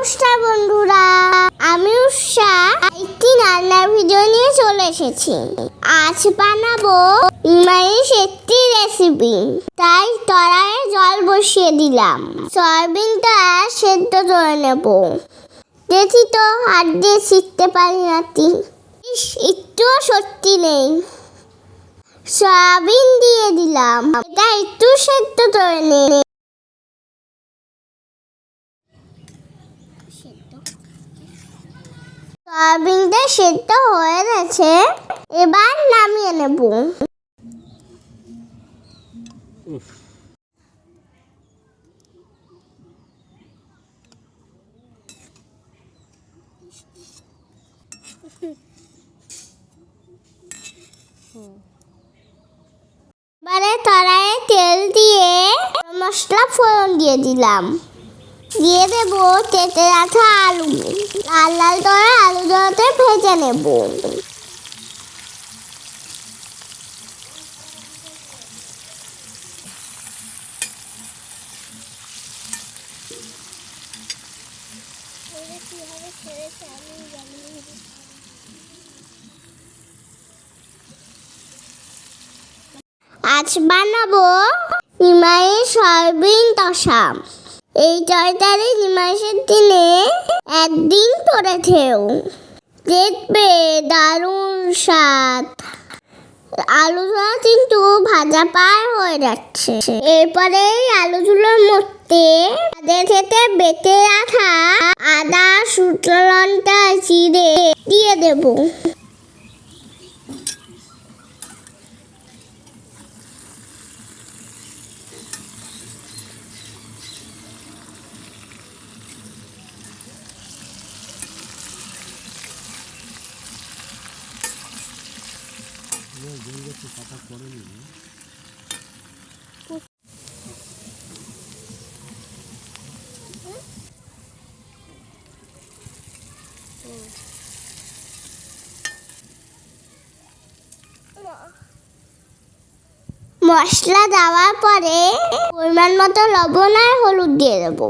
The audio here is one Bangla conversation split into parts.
নমস্কার বন্ধুরা আমি উষা। একটি রান্নার ভিডিও নিয়ে চলে এসেছি। আজ বানাবো নিমাইশ একটি রেসিপি তাই তলায় জল বসিয়ে দিলাম। সয়াবিনটা সেদ্ধ করে নেব। দেখি তো হাত দিয়ে শিখতে পারি ইস, একটুও সত্যি নেই। সয়াবিন দিয়ে দিলাম। এটা একটু সেদ্ধ করে নে। সয়াবিনটা সেদ্ধ হয়ে গেছে। এবার নামিয়ে নেব। এবারে কড়াইয়ে তেল দিয়ে মশলা ফোড়ন দিয়ে দিলাম। দিয়ে দেবো তেতে রাখা আলু লাল লাল করে আলু দরতে ভেজে নেব। আজ বানাবো নিমাইয়ের সয়াবিন কষা। এই তরকারি নিমাইশের দিনে একদিন করে খেও। দেখবে, দারুণ স্বাদ। আলুগুলো কিন্তু ভাজা পার হয়ে যাচ্ছে। এরপরে আলু আলুগুলোর মধ্যে আগে থেকে বেটে রাখা আদা, শুকনো লঙ্কা চিড়ে দিয়ে দেবো। মশলা দেওয়ার পরে পরিমাণ মতো লবণ আর হলুদ দিয়ে দেবো।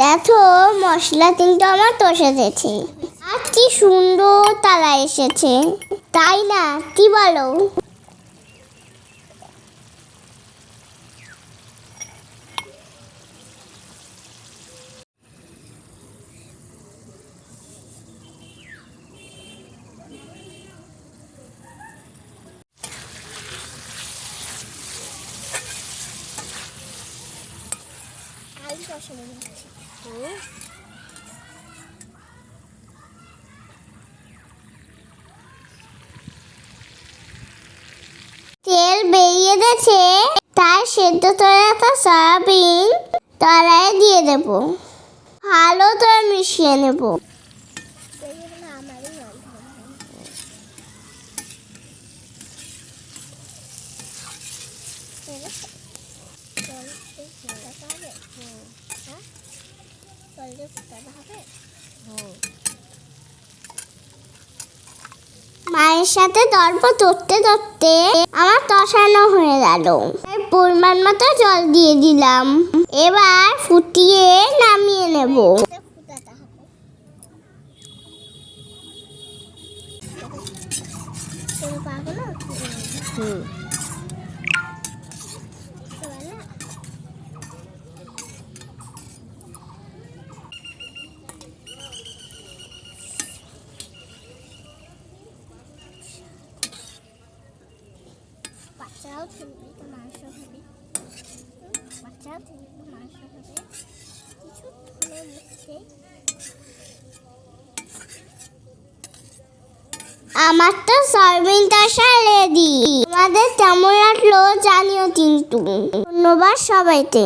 দেখো, মশলা কিন্তু আমার তসে গেছে। আর কি সুন্দর তারা এসেছে। তাই না? কি বলো? তেল বেরিয়ে গেছে তার সেদ্ধ রাখা সয়াবিন তলায় দিয়ে দেব। ভালো করে মিশিয়ে নেব। মায়ের সাথে দর্প ধরতে ধরতে আমার তসানো হয়ে গেল। পরিমাণ মতো জল দিয়ে দিলাম। এবার ফুটিয়ে নামিয়ে নেব। আমার তো সয়াবিন কষা রেডি। আমাদের কেমন লাগল জানিও কিন্তু। ধন্যবাদ সবাইকে।